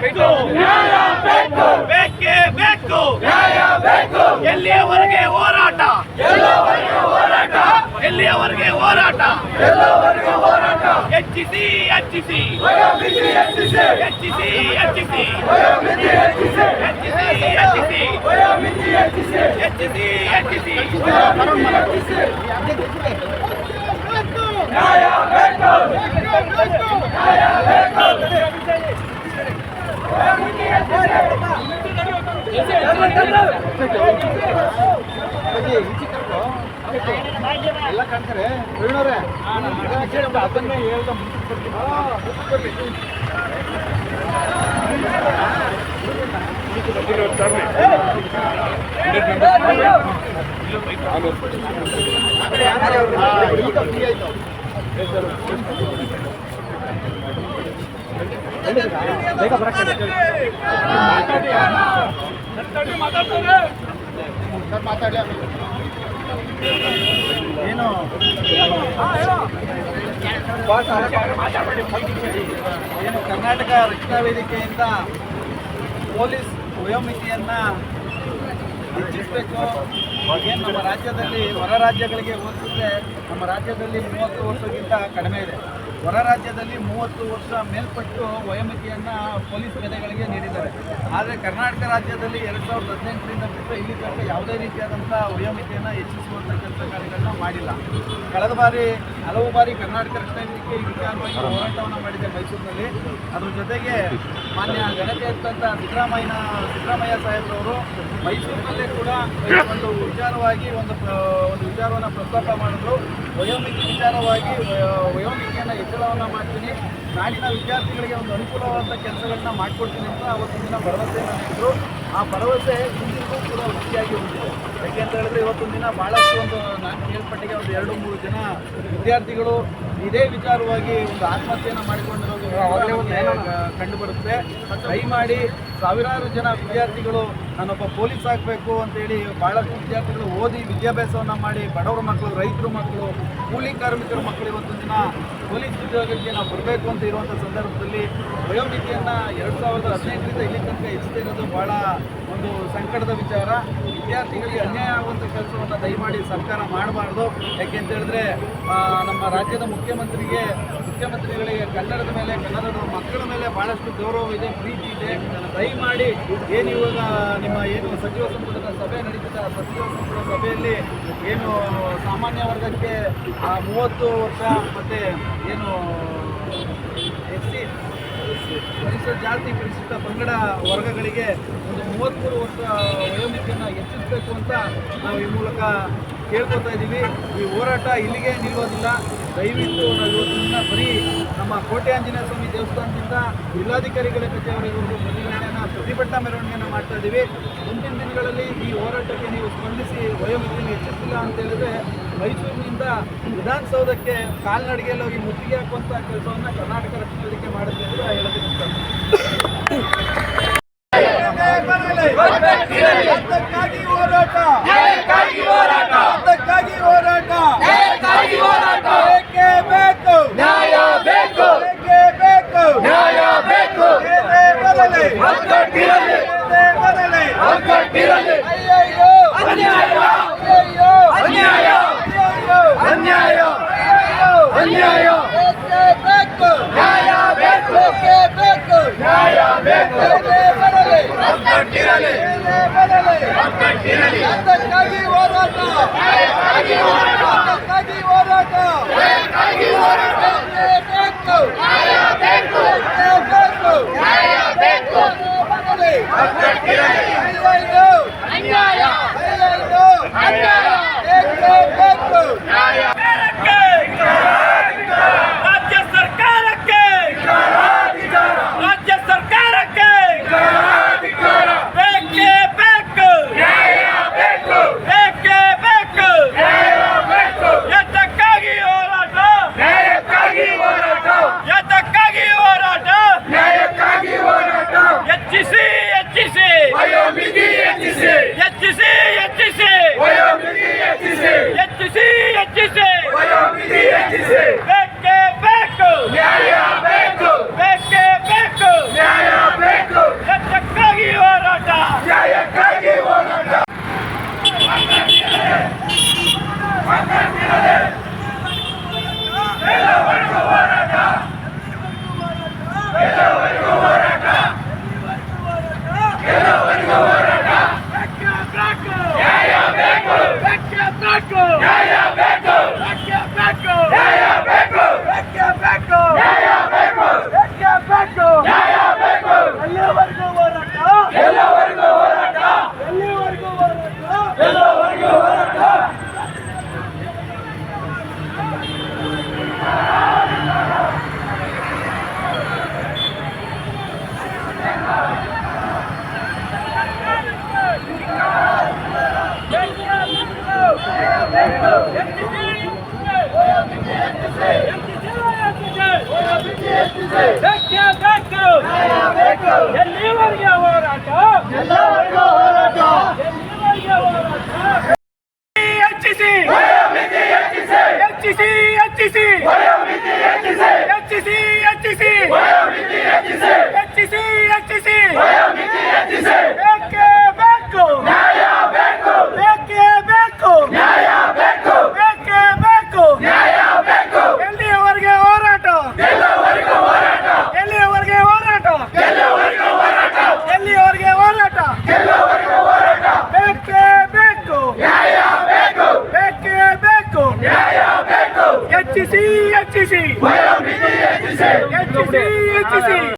ಬೇಕು ನ್ಯಾಯ ಬೇಕು ಬೇಕೇ ಬೇಕು ನ್ಯಾಯ ಬೇಕು ಎಲ್ಲಿಯವರೆಗೆ ಹೋರಾಟ ಎಲ್ಲವರೆಗೆ ಹೋರಾಟ ಎಲ್ಲಿಯವರೆಗೆ ಹೋರಾಟ ಎಲ್ಲವರೆಗೆ ಹೋರಾಟ ಹೆಚ್ಚಿಸಿ ಹೆಚ್ಚಿಸಿ ವಯೋಮಿತಿ ಹೆಚ್ಚಿಸಿ ಹೆಚ್ಚಿಸಿ ಹೆಚ್ಚಿಸಿ ವಯೋಮಿತಿ ಹೆಚ್ಚಿಸಿ ಹೆಚ್ಚಿಸಿ ಹೆಚ್ಚಿಸಿ ವಯೋಮಿತಿ ಹೆಚ್ಚಿಸಿ ಹೆಚ್ಚಿಸಿ ಹೆಚ್ಚಿಸಿ ವಯೋಮಿತಿ ಹೆಚ್ಚಿಸಿ ನ್ಯಾಯ ಬೇಕು ನ್ಯಾಯ ಬೇಕು ನ್ಯಾಯ ಎಲ್ಲ ಕಾಣ್ತಾರೆ ಅದನ್ನೇ ಹೇಳ್ದ ಈಗ ಫ್ರೀ ಆಯ್ತು ಏನು? ಕರ್ನಾಟಕ ರಕ್ಷಣಾ ವೇದಿಕೆಯಿಂದ ಪೊಲೀಸ್ ವಯೋಮಿತಿಯನ್ನ ಹೆಚ್ಚಿಸಬೇಕು ಏನು ನಮ್ಮ ರಾಜ್ಯದಲ್ಲಿ ಹೊರ ರಾಜ್ಯಗಳಿಗೆ ಹೋಲಿಸಿದ್ರೆ ನಮ್ಮ ರಾಜ್ಯದಲ್ಲಿ ಮೂವತ್ತು ವರ್ಷಕ್ಕಿಂತ ಕಡಿಮೆ ಇದೆ ಹೊರ ರಾಜ್ಯದಲ್ಲಿ ಮೂವತ್ತು ವರ್ಷ ಮೇಲ್ಪಟ್ಟು ವಯೋಮಿತಿಯನ್ನು ಪೊಲೀಸ್ ಪೇದೆಗಳಿಗೆ ನೀಡಿದ್ದಾರೆ. ಆದರೆ ಕರ್ನಾಟಕ ರಾಜ್ಯದಲ್ಲಿ ಎರಡು ಸಾವಿರದ ಹದಿನೆಂಟರಿಂದ ಬಿಟ್ಟು ಇಲ್ಲಿ ತನಕ ಯಾವುದೇ ರೀತಿಯಾದಂಥ ವಯೋಮಿತಿಯನ್ನು ಹೆಚ್ಚಿಸುವಂಥ ಕೆಲಸ ಕಾರ್ಯಗಳನ್ನ ಮಾಡಿಲ್ಲ. ಕಳೆದ ಬಾರಿ, ಹಲವು ಬಾರಿ ಕರ್ನಾಟಕ ರಕ್ಷಣಾ ಈ ವಿಚಾರವಾಗಿ ಹೋರಾಟವನ್ನು ಮಾಡಿದೆ ಮೈಸೂರಿನಲ್ಲಿ. ಅದ್ರ ಜೊತೆಗೆ ಮಾನ್ಯ ಘನತೆ ಇರ್ತಂಥ ಸಿದ್ದರಾಮಯ್ಯ ಸಿದ್ದರಾಮಯ್ಯ ಸಾಹೇಬ್ರವರು ಮೈಸೂರಿನಲ್ಲೇ ಕೂಡ ಒಂದು ವಿಚಾರವಾಗಿ ಒಂದು ಒಂದು ವಿಚಾರವನ್ನು ಪ್ರಸ್ತಾಪ ಮಾಡಿದ್ರು. ವಯೋಮಿತಿ ವಿಚಾರವಾಗಿ, ವಯೋ- ವಯೋಮಿತಿಯನ್ನು ಹೆಚ್ಚಳವನ್ನು ಮಾಡ್ತೀನಿ. ನಾಡಿನ ವಿದ್ಯಾರ್ಥಿಗಳಿಗೆ ಒಂದು ಅನುಕೂಲವಾದ ಕೆಲಸಗಳನ್ನ ಮಾಡಿಕೊಡ್ತೀನಿ ಅಂತ ಅವತ್ತಿನ ದಿನ ಭರವಸೆಯನ್ನು ನೀಡಿದ್ರು ಆ ಭರವಸೆ ಇಂದಿಗೂ ಕೂಡ ವೃತ್ತಿಯಾಗಿ ಹೋಗಿದೆ ಯಾಕೆ ಅಂತ ಹೇಳಿದ್ರೆ ಇವತ್ತೊಂದು ದಿನ ಭಾಳಷ್ಟು ಒಂದು ನಾನು ಕೇಳ್ಪಟ್ಟಿಗೆ ಒಂದು ಎರಡು ಮೂರು ಜನ ವಿದ್ಯಾರ್ಥಿಗಳು ಇದೇ ವಿಚಾರವಾಗಿ ಒಂದು ಆತ್ಮಹತ್ಯೆಯನ್ನು ಮಾಡಿಕೊಂಡಿರೋದು ಕಂಡು ಬರುತ್ತೆ ಮಾಡಿ ಸಾವಿರಾರು ಜನ ವಿದ್ಯಾರ್ಥಿಗಳು ನಾನೊಬ್ಬ ಪೊಲೀಸ್ ಆಗಬೇಕು ಅಂತೇಳಿ ಭಾಳಷ್ಟು ವಿದ್ಯಾರ್ಥಿಗಳು ಓದಿ ವಿದ್ಯಾಭ್ಯಾಸವನ್ನು ಮಾಡಿ ಬಡವರ ಮಕ್ಕಳು ರೈತರ ಮಕ್ಕಳು ಕೂಲಿ ಕಾರ್ಮಿಕರ ಮಕ್ಕಳು ಇವತ್ತು ದಿನ ಪೊಲೀಸ್ ಉದ್ಯೋಗಕ್ಕೆ ನಾವು ಬರಬೇಕು ಅಂತ ಇರುವಂಥ ಸಂದರ್ಭದಲ್ಲಿ ವಯೋಮಿತಿಯನ್ನು ಎರಡು ಸಾವಿರದ ಹದಿನೆಂಟರಿಂದ ಇಲ್ಲಿ ತನಕ ಹೆಚ್ಚುತ್ತಿರೋದು ಭಾಳ ಒಂದು ಸಂಕಟದ ವಿಚಾರ. ವಿದ್ಯಾರ್ಥಿಗಳಿಗೆ ಅನ್ಯಾಯ ಆಗುವಂಥ ಕೆಲಸವನ್ನು ದಯಮಾಡಿ ಸರ್ಕಾರ ಮಾಡಬಾರ್ದು. ಯಾಕೆಂತ ಹೇಳಿದ್ರೆ ನಮ್ಮ ರಾಜ್ಯದ ಮುಖ್ಯಮಂತ್ರಿಗೆ, ಮುಖ್ಯಮಂತ್ರಿಗಳಿಗೆ ಕನ್ನಡದ ಮೇಲೆ, ಕನ್ನಡದ ಮಕ್ಕಳ ಮೇಲೆ ಭಾಳಷ್ಟು ಗೌರವ ಇದೆ, ಪ್ರೀತಿ ಇದೆ. ದಯಮಾಡಿ ಏನು ಇವಾಗ ನಿಮ್ಮ ಏನು ಸಚಿವ ಸಂಪುಟದ ಸಭೆ ನಡೀತಿದೆ, ಆ ಸಚಿವ ಸಂಪುಟ ಸಭೆಯಲ್ಲಿ ಏನು ಸಾಮಾನ್ಯ ವರ್ಗಕ್ಕೆ ಮೂವತ್ತು ವರ್ಷ ಮತ್ತು ಏನು ಪರಿಶಿಷ್ಟ ಜಾತಿ ಪರಿಶಿಷ್ಟ ಪಂಗಡ ವರ್ಗಗಳಿಗೆ ಒಂದು ಮೂವತ್ತ್ಮೂರು ವರ್ಷ ವಯೋಮಿತಿಯನ್ನು ಹೆಚ್ಚಿಸಬೇಕು ಅಂತ ನಾವು ಈ ಮೂಲಕ ಕೇಳ್ಕೊತಾ ಇದ್ದೀವಿ ಈ ಹೋರಾಟ ಇಲ್ಲಿಗೆ ನಿಲ್ಲೋದಿಲ್ಲ ದಯವಿಟ್ಟು ನಾವು ಇವತ್ತಿನ ಬರೀ ನಮ್ಮ ಕೋಟೆ ಆಂಜನೇಯ ಸ್ವಾಮಿ ದೇವಸ್ಥಾನದಿಂದ ಜಿಲ್ಲಾಧಿಕಾರಿಗಳ ಕಚೇರಿವರೆಗೂ ಪ್ರತಿಭಟನೆಯನ್ನು ಪ್ರತಿಭಟನಾ ಮೆರವಣಿಗೆಯನ್ನು ಮಾಡ್ತಾ ಇದ್ದೀವಿ ಮುಂದಿನ ದಿನಗಳಲ್ಲಿ ಈ ಹೋರಾಟಕ್ಕೆ ನೀವು ಸ್ಪಂದಿಸಿ ವಯೋಮಿತಿಯನ್ನು ಹೆಚ್ಚಿಸಿಲ್ಲ ಅಂತ ಹೇಳಿದ್ರೆ ಮೈಸೂರಿನಿಂದ ವಿಧಾನಸೌಧಕ್ಕೆ ಕಾಲ್ನಡಿಗೆಯಲ್ಲಿ ಹೋಗಿ ಮುತ್ತಿಗೆ ಹಾಕುವಂಥ ಕೆಲಸವನ್ನು ಕರ್ನಾಟಕ ರಕ್ಷಣಾ ವೇದಿಕೆ ಮಾಡುತ್ತೆ ಅಂತ ಹೇಳೋದಕ್ಕೆ ಹೋರಾಟ ಹೋರಾಟ ಹೆಚ್ಚಿಸಿ ವಯೋಮಿತಿ ಹೆಚ್ಚಿಸಿ ಹೆಚ್ಚಿಸಿ ಹೆಚ್ಚಿಸಿ ವಯೋಮಿತಿ ಹೆಚ್ಚಿಸಿ ಹೆಚ್ಚಿಸಿ HTC! HTC! HTC!